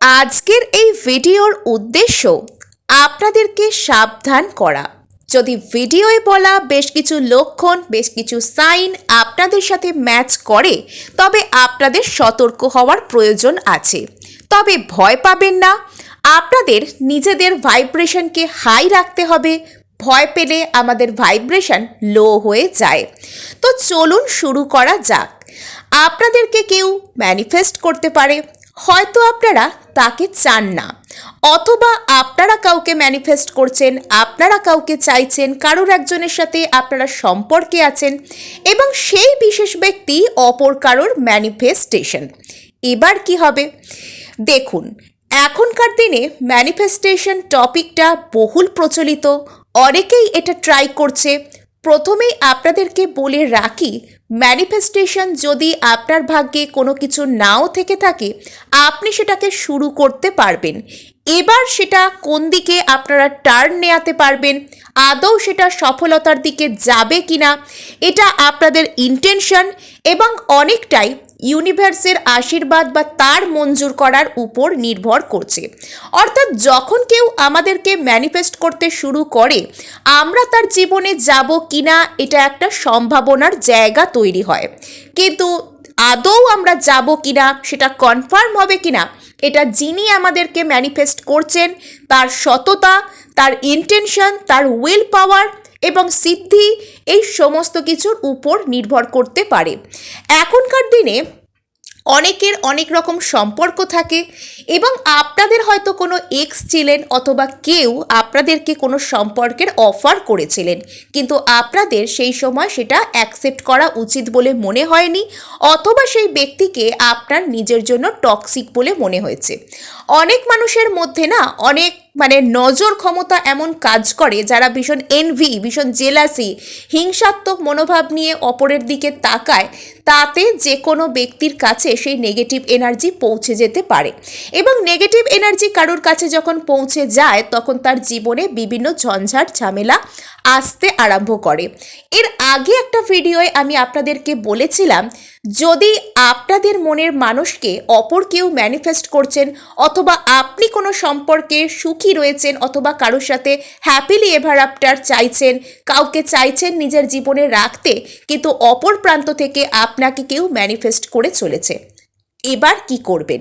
আজকের এই ভিডিওর উদ্দেশ্য আপনাদেরকে সাবধান করা। যদি ভিডিওয়ে বলা বেশ কিছু লক্ষণ, বেশ কিছু সাইন আপনাদের সাথে ম্যাচ করে, তবে আপনাদের সতর্ক হওয়ার প্রয়োজন আছে। তবে ভয় পাবেন না। আপনাদের নিজেদের ভাইব্রেশনকে হাই রাখতে হবে। ভয় পেলে আমাদের ভাইব্রেশন লো হয়ে যায়। তো চলুন শুরু করা যাক। আপনাদেরকে কেউ ম্যানিফেস্ট করতে পারে। হয়তো আপনারা তাকে চান না। অথবা আপনারা কাউকে ম্যানিফেস্ট করছেন, আপনারা কাউকে চাইছেন, কারোর একজনের সাথে আপনারা সম্পর্কে আছেন এবং সেই বিশেষ ব্যক্তি অপর কারোর ম্যানিফেস্টেশন এবার কি হবে? দেখুন, এখনকার দিনে ম্যানিফেস্টেশন টপিকটা বহুল প্রচলিত। অনেকেই এটা ট্রাই করছে। প্রথমেই আপনাদেরকে বলে রাখি ম্যানিফেস্টেশন যদি আপনার ভাগ্যে কোনো কিছু নাও থেকে থাকে, আপনি সেটাকে শুরু করতে পারবেন। এবার সেটা কোন দিকে আপনারা টার্ন নেয়াতে পারবেন? আদৌ সেটা সফলতার দিকে যাবে কিনা? এটা আপনাদের ইন্টেনশন এবং অনেকটাই ইউনিভার্সের আশীর্বাদ বা তার মঞ্জুর করার উপর নির্ভর করছে। অর্থাৎ যখন কেউ আমাদেরকে ম্যানিফেস্ট করতে শুরু করে, আমরা তার জীবনে যাব কিনা এটা একটা সম্ভাবনার জায়গা তৈরি হয়। কিন্তু আদৌ আমরা যাব কিনা, সেটা কনফার্ম হবে কিনা, এটা যিনি আমাদেরকে ম্যানিফেস্ট করছেন, তার সততা, তার ইন্টেনশন তার উইল পাওয়ার এবং সিদ্ধি এই সমস্ত কিছুর উপর নির্ভর করতে পারে। এখনকার দিনে অনেকের অনেক রকম সম্পর্ক থাকে এবং আপনাদের হয়তো কোনো এক্স ছিলেন অথবা কেউ আপনাদেরকে কোনো সম্পর্কের অফার করেছিলেন। কিন্তু আপনাদের সেই সময় সেটা অ্যাকসেপ্ট করা উচিত বলে মনে হয়নি, অথবা সেই ব্যক্তিকে আপনার নিজের জন্য টক্সিক বলে মনে হয়েছে। অনেক মানুষের মধ্যে না অনেক মানে নজর ক্ষমতা এমন কাজ করে যারা ভীষণ এনভি ভীষণ জেলাসি হিংসাত্মক মনোভাব নিয়ে অপরের দিকে তাকায়, তাতে যে কোনো ব্যক্তির কাছে সেই নেগেটিভ এনার্জি পৌঁছে যেতে পারে। এবং নেগেটিভ এনার্জি কারোর কাছে যখন পৌঁছে যায়, তখন তার জীবনে বিভিন্ন ঝঞ্ঝাট ঝামেলা আসতে আরম্ভ করে। এর আগে একটা ভিডিওয়ে আমি আপনাদেরকে বলেছিলাম, যদি আপনাদের মনের মানুষকে অপর কেউ ম্যানিফেস্ট করছেন অথবা আপনি কোনো সম্পর্কে সুখী রয়েছেন অথবা কারোর সাথে হ্যাপিলি এভার আফটার চাইছেন, কাউকে চাইছেন নিজের জীবনে রাখতে, কিন্তু অপর প্রান্ত থেকে আপনাকে কেউ ম্যানিফেস্ট করে চলেছে, এবার কি করবেন?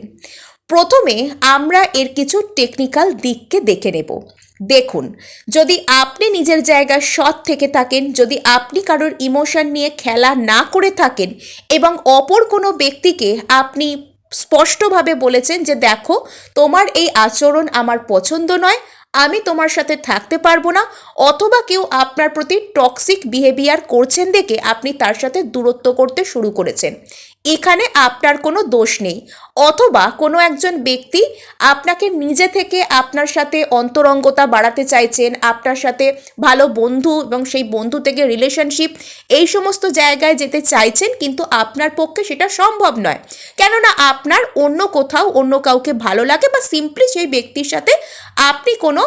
প্রথমে আমরা এর কিছু টেকনিক্যাল দিককে দেখে নেব। দেখুন, যদি আপনি নিজের জায়গায় সৎ থেকে থাকেন, যদি আপনি কারোর ইমোশন নিয়ে খেলা না করে থাকেন এবং অপর কোনো ব্যক্তিকে আপনি স্পষ্টভাবে বলেছেন যে, দেখো, তোমার এই আচরণ আমার পছন্দ নয় আমি তোমার সাথে থাকতে পারব না, অথবা কেউ আপনার প্রতি টক্সিক বিহেভিয়ার করছেন দেখে আপনি তার সাথে দূরত্ব করতে শুরু করেছেন। এখানে আপনার কোনো দোষ নেই, অথবা কোনো একজন ব্যক্তি আপনাকে নিজে থেকে আপনার সাথে অন্তরঙ্গতা বাড়াতে চাইছেন, আপনার সাথে ভালো বন্ধু এবং সেই বন্ধু থেকে রিলেশনশিপ এই সমস্ত জায়গায় যেতে চাইছেন, কিন্তু আপনার পক্ষে সেটা সম্ভব নয়। কেননা আপনার অন্য কোথাও অন্য কাউকে ভালো লাগে বা সিম্পলি সেই ব্যক্তির সাথে আপনি কোনো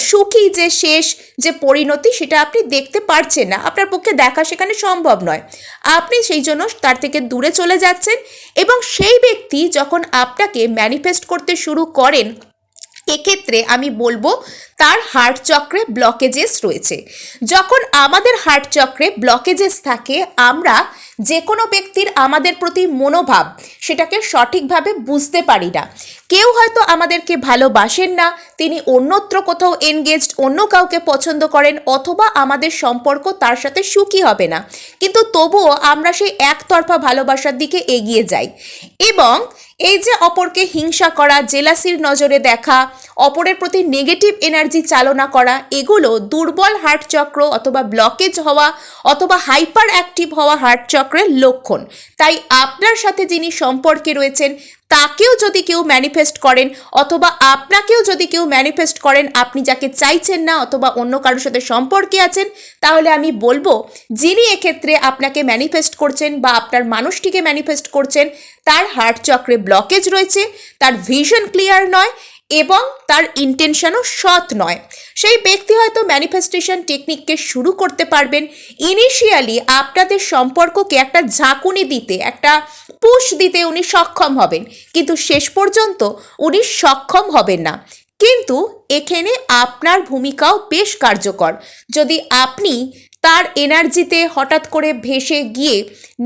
সুখী যে শেষ যে পরিণতি সেটা আপনি দেখতে পারছেন না, আপনার পক্ষে দেখা সেখানে সম্ভব নয়। আপনি সেই জন্য তার থেকে দূরে চলে যাচ্ছেন এবং সেই ব্যক্তি যখন আপনাকে ম্যানিফেস্ট করতে শুরু করেন এক্ষেত্রে আমি বলব তার হার্ট চক্রে ব্লকেজেস রয়েছে। যখন আমাদের হার্ট চক্রে ব্লকেজেস থাকে, আমরা যে কোনো ব্যক্তির আমাদের প্রতি মনোভাব সেটাকে সঠিকভাবে বুঝতে পারি না। কেউ হয়তো আমাদেরকে ভালোবাসেন না, তিনি অন্যত্র কোথাও এনগেজড অন্য কাউকে পছন্দ করেন, অথবা আমাদের সম্পর্ক তার সাথে সুখী হবে না। কিন্তু তবুও আমরা সেই একতরফা ভালোবাসার দিকে এগিয়ে যাই। এবং এই যে অপরকে হিংসা করা, জেলাসির নজরে দেখা অপরের প্রতি নেগেটিভ এনার্জি চালনা করা, এগুলো দুর্বল হার্ট চক্র অথবা ব্লকেজ হওয়া অথবা হাইপার অ্যাক্টিভ হওয়া হার্ট চক্রের লক্ষণ। তাই আপনার সাথে যিনি সম্পর্কে রয়েছেন, তাকেও যদি কেউ ম্যানিফেস্ট করেন অথবা আপনাকেও যদি কেউ ম্যানিফেস্ট করেন, আপনি যাকে চাইছেন না অথবা অন্য কারোর সাথে সম্পর্কে আছেন, তাহলে আমি বলব, যিনি এক্ষেত্রে আপনাকে ম্যানিফেস্ট করছেন বা আপনার মানুষটিকে ম্যানিফেস্ট করছেন, তার হার্ট চক্রে ব্লকেজ রয়েছে, তার ভিশন ক্লিয়ার নয় এবং তার ইন্টেনশনও সৎ নয়। সেই ব্যক্তি হয়তো ম্যানিফেস্টেশন টেকনিককে শুরু করতে পারবেন। ইনিশিয়ালি আপনাদের সম্পর্ককে একটা ঝাঁকুনি দিতে, একটা পুশ দিতে উনি সক্ষম হবেন। কিন্তু শেষ পর্যন্ত উনি সক্ষম হবেন না। কিন্তু এখানে আপনার ভূমিকাও বেশ কার্যকর। যদি আপনি তার এনার্জিতে হঠাৎ করে ভেসে গিয়ে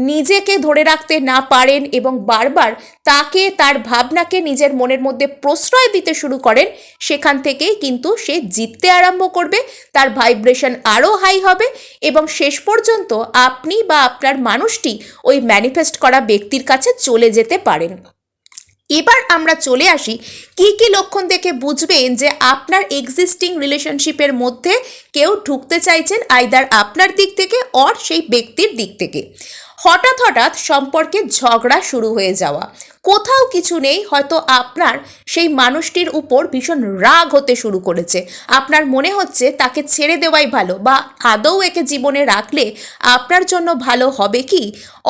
নিজেকে ধরে রাখতে না পারেন এবং বারবার তাকে, তার ভাবনাকে নিজের মনের মধ্যে প্রশ্রয় দিতে শুরু করেন, সেখান থেকেই কিন্তু সে জিততে আরম্ভ করবে, তার ভাইব্রেশন আরও হাই হবে এবং শেষ পর্যন্ত আপনি বা আপনার মানুষটি ওই ম্যানিফেস্ট করা ব্যক্তির কাছে চলে যেতে পারেন। এবার আমরা চলে আসি, কি কি লক্ষণ দেখে বুঝবেন যে আপনার এক্সিস্টিং রিলেশনশিপের মধ্যে কেউ ঢুকতে চাইছেন আইদার আপনার দিক থেকে অর সেই ব্যক্তির দিক থেকে। হঠাৎ হঠাৎ সম্পর্কে ঝগড়া শুরু হয়ে যাওয়া। কোথাও কিছু নেই, হয়তো আপনার সেই মানুষটির উপর ভীষণ রাগ হতে শুরু করেছে। আপনার মনে হচ্ছে তাকে ছেড়ে দেওয়াই ভালো বা আদৌ একে জীবনে রাখলে আপনার জন্য ভালো হবে কি?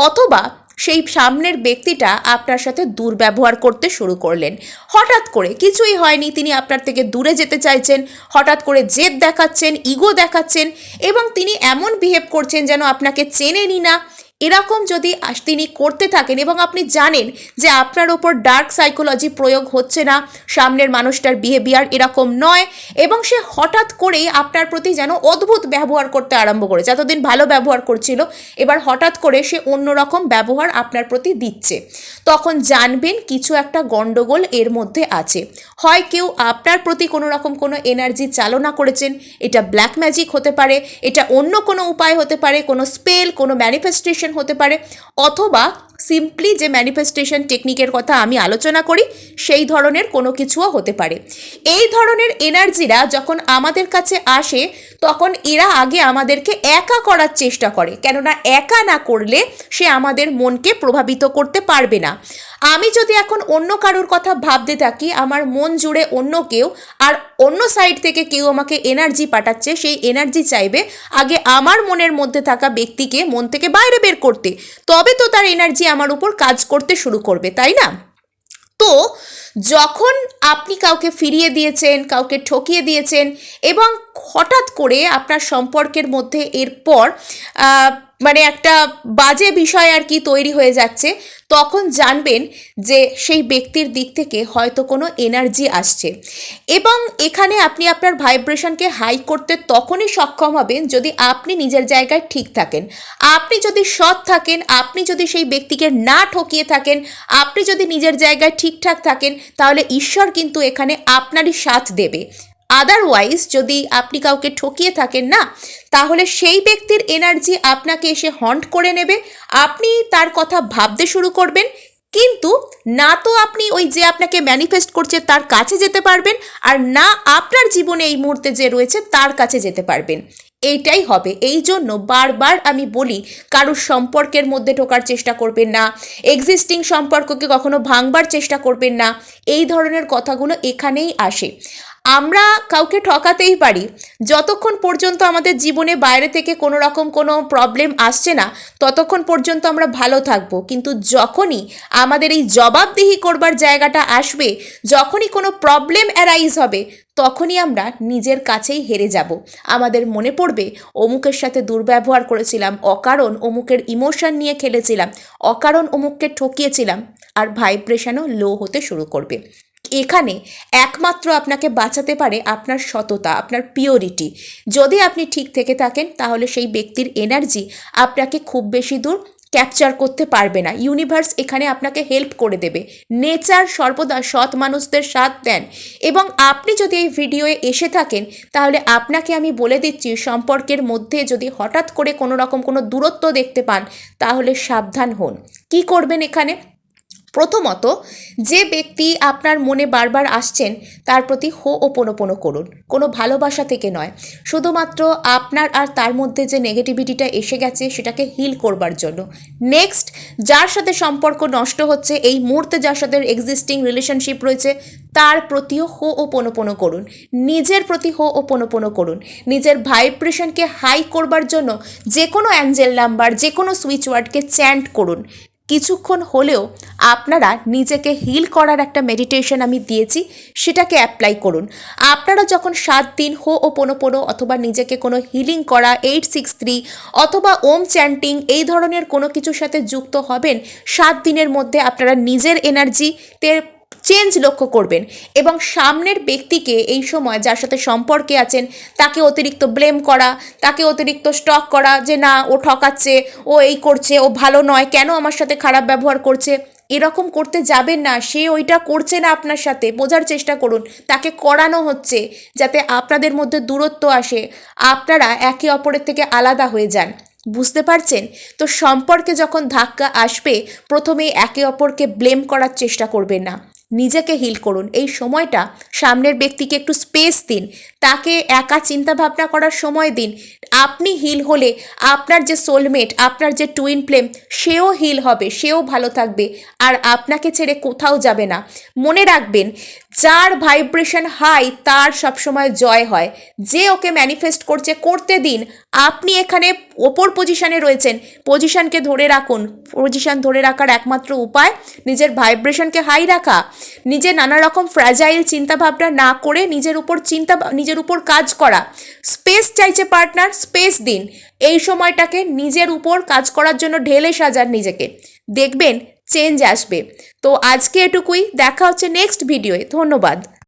অথবা সেই সামনের ব্যক্তিটা আপনার সাথে দুর্ব্যবহার করতে শুরু করলেন। হঠাৎ করে কিছুই হয়নি, তিনি আপনার থেকে দূরে যেতে চাইছেন, হঠাৎ করে জেদ দেখাচ্ছেন, ইগো দেখাচ্ছেন এবং তিনি এমন বিহেভ করছেন যেন আপনাকে চেনেনি না। এরকম যদি তিনি করতে থাকেন এবং আপনি জানেন যে আপনার ওপর ডার্ক সাইকোলজি প্রয়োগ হচ্ছে না, সামনের মানুষটার বিহেভিয়ার এরকম নয় এবং সে হঠাৎ করেই আপনার প্রতি যেন অদ্ভুত ব্যবহার করতে আরম্ভ করেছে। এতদিন ভালো ব্যবহার করছিল, এবার হঠাৎ করে সে অন্যরকম ব্যবহার আপনার প্রতি দিচ্ছে। তখন জানবেন কিছু একটা গণ্ডগোল এর মধ্যে আছে। হয় কেউ আপনার প্রতি কোনো রকম কোনো এনার্জি চালনা করেছেন, এটা ব্ল্যাক ম্যাজিক হতে পারে, এটা অন্য কোনো উপায় হতে পারে, কোনো স্পেল কোনো ম্যানিফেস্টেশন হতে পারে অথবা সিম্পলি যে ম্যানিফেস্টেশন টেকনিকের কথা আমি আলোচনা করি, সেই ধরনের কোনো কিছুও হতে পারে। এই ধরনের এনার্জিরা যখন আমাদের কাছে আসে, তখন এরা আগে আমাদেরকে একা করার চেষ্টা করে। কেননা একা না করলে সে আমাদের মনকে প্রভাবিত করতে পারবে না। আমি যদি এখন অন্য কারোর কথা ভাবতে থাকি, আমার মন জুড়ে অন্য কেউ আর অন্য সাইড থেকে কেউ আমাকে এনার্জি পাঠাচ্ছে, সেই এনার্জি চাইবে আগে আমার মনের মধ্যে থাকা ব্যক্তিকে মন থেকে বাইরে বের করতে। তবে তো তার এনার্জি আমার উপর কাজ করতে শুরু করবে, তাই না? তো যখন আপনি কাউকে ফিরিয়ে দিয়েছেন, কাউকে ঠকিয়ে দিয়েছেন এবং হঠাৎ করে আপনার সম্পর্কের মধ্যে এরপর মানে একটা বাজে বিষয় আর কি তৈরি হয়ে যাচ্ছে। তখন জানবেন যে সেই ব্যক্তির দিক থেকে হয়তো কোনো এনার্জি আসছে। এবং এখানে আপনি আপনার ভাইব্রেশনকে হাই করতে তখনই সক্ষম হবেন যদি আপনি নিজের জায়গায় ঠিক থাকেন। আপনি যদি সৎ থাকেন, আপনি যদি সেই ব্যক্তিকে না ঠকিয়ে থাকেন, আপনি যদি নিজের জায়গায় ঠিকঠাক থাকেন, তাহলে ঈশ্বর কিন্তু এখানে আপনারই সাথ দেবে। আদারওয়াইজ যদি আপনি কাউকে ঠকিয়ে থাকেন না, তাহলে সেই ব্যক্তির এনার্জি আপনাকে এসে হন্ট করে নেবে। আপনি তার কথা ভাবতে শুরু করবেন, কিন্তু না তো আপনি ওই যে আপনাকে ম্যানিফেস্ট করছে তার কাছে যেতে পারবেন, আর না আপনার জীবনে এই মুহূর্তে যে রয়েছে তার কাছে যেতে পারবেন। এইটাই হবে। এই জন্য বারবার আমি বলি, কারোর সম্পর্কের মধ্যে ঢোকার চেষ্টা করবেন না। এক্সিস্টিং সম্পর্ককে কখনো ভাঙবার চেষ্টা করবেন না। এই ধরনের কথাগুলো এখানেই আসে। আমরা কাউকে ঠকাতেই পারি। যতক্ষণ পর্যন্ত আমাদের জীবনে বাইরে থেকে কোনো রকম কোনো প্রবলেম আসছে না, ততক্ষণ পর্যন্ত আমরা ভালো থাকব। কিন্তু যখনই আমাদের এই জবাবদিহি করবার জায়গাটা আসবে, যখনই কোনো প্রবলেম অ্যারাইজ হবে, তখনই আমরা নিজের কাছেই হেরে যাব। আমাদের মনে পড়বে, অমুকের সাথে দুর্ব্যবহার করেছিলাম, অকারণ অমুকের ইমোশন নিয়ে খেলেছিলাম, অকারণ অমুককে ঠকিয়েছিলাম, আর ভাইব্রেশনও লো হতে শুরু করবে। এখানে একমাত্র আপনাকে বাঁচাতে পারে আপনার সততা, আপনার পিওরিটি যদি আপনি ঠিক থেকে থাকেন, তাহলে সেই ব্যক্তির এনার্জি আপনাকে খুব বেশি দূর ক্যাপচার করতে পারবে না। ইউনিভার্স এখানে আপনাকে হেল্প করে দেবে। নেচার সর্বদা সৎ মানুষদের সাথ দেন। এবং আপনি যদি এই ভিডিওয়ে এসে থাকেন, তাহলে আপনাকে আমি বলে দিচ্ছি, সম্পর্কের মধ্যে যদি হঠাৎ করে কোনো রকম কোনো দূরত্ব দেখতে পান, তাহলে সাবধান হন। কি করবেন এখানে? প্রথমত, যে ব্যক্তি আপনার মনে বারবার আসছেন, তার প্রতি হো ওপনোপনো করুন। কোনো ভালোবাসা থেকে নয়। শুধুমাত্র আপনার আর তার মধ্যে যে নেগেটিভিটিটা এসে গেছে, সেটাকে হিল করবার জন্য। নেক্সট যার সাথে সম্পর্ক নষ্ট হচ্ছে, এই মুহূর্তে যার সাথে এক্সিস্টিং রিলেশনশিপ রয়েছে, তার প্রতিও হো ওপনোপনো করুন। নিজের প্রতি হো ওপনোপনো করুন। নিজের ভাইব্রেশনকে হাই করবার জন্য যে কোনো অ্যাঞ্জেল নাম্বার যে কোনো সুইচ ওয়ার্ডকে চ্যান্ট করুন। কিছুক্ষণ হলেও আপনারা নিজেকে হিল করার একটা মেডিটেশন আমি দিয়েছি, সেটাকে অ্যাপ্লাই করুন। আপনারা যখন সাত দিন হো ও পোনো পোনো অথবা নিজেকে কোনো হিলিং করা এইট সিক্স থ্রি অথবা ওম চ্যান্টিং এই ধরনের কোনো কিছুর সাথে যুক্ত হবেন, সাত দিনের মধ্যে আপনারা নিজের এনার্জিতে চেঞ্জ লক্ষ্য করবেন এবং সামনের ব্যক্তিকে এই সময় যার সাথে সম্পর্কে আছেন, তাকে অতিরিক্ত ব্লেম করা, তাকে অতিরিক্ত স্টক করা যে না, ও ঠকাচ্ছে, ও এই করছে, ও ভালো নয়, কেন আমার সাথে খারাপ ব্যবহার করছে, এরকম করতে যাবেন না, সে ওইটা করছে না আপনার সাথে, বোঝার চেষ্টা করুন, তাকে করানো হচ্ছে যাতে আপনাদের মধ্যে দূরত্ব আসে, আপনারা একে অপরের থেকে আলাদা হয়ে যান, বুঝতে পারছেন? তো সম্পর্কে যখন ধাক্কা আসবে, প্রথমেই একে অপরকে ব্লেম করার চেষ্টা করবেন না। নিজেকে হিল করুন। এই সময়টা সামনের ব্যক্তিকে একটু স্পেস দিন। তাকে একা চিন্তা ভাবনা করার সময় দিন। আপনি হিল হলে আপনার যে সোলমেট আপনার যে টুইন প্লেম সেও হিল হবে, সেও ভালো থাকবে আর আপনাকে ছেড়ে কোথাও যাবে না। মনে রাখবেন, যার ভাইব্রেশন হাই তার সবসময় জয় হয়। যে ওকে ম্যানিফেস্ট করছে, করতে দিন। আপনি এখানে ওপর পজিশনে রয়েছেন। পজিশনকে ধরে রাখুন। পজিশন ধরে রাখার একমাত্র উপায় নিজের ভাইব্রেশনকে হাই রাখা। নিজে নানা রকম ফ্র্যাজাইল চিন্তাভাবনা না করে নিজের উপর চিন্তা, নিজের উপর কাজ করা। স্পেস চাইছে পার্টনার স্পেস দিন। এই সময়টাকে নিজের উপর কাজ করার জন্য ঢেলে সাজান নিজেকে। দেখবেন চেঞ্জ আসবে। তো আজকে এটুকুই। দেখা হচ্ছে নেক্সট ভিডিওয়ে ধন্যবাদ।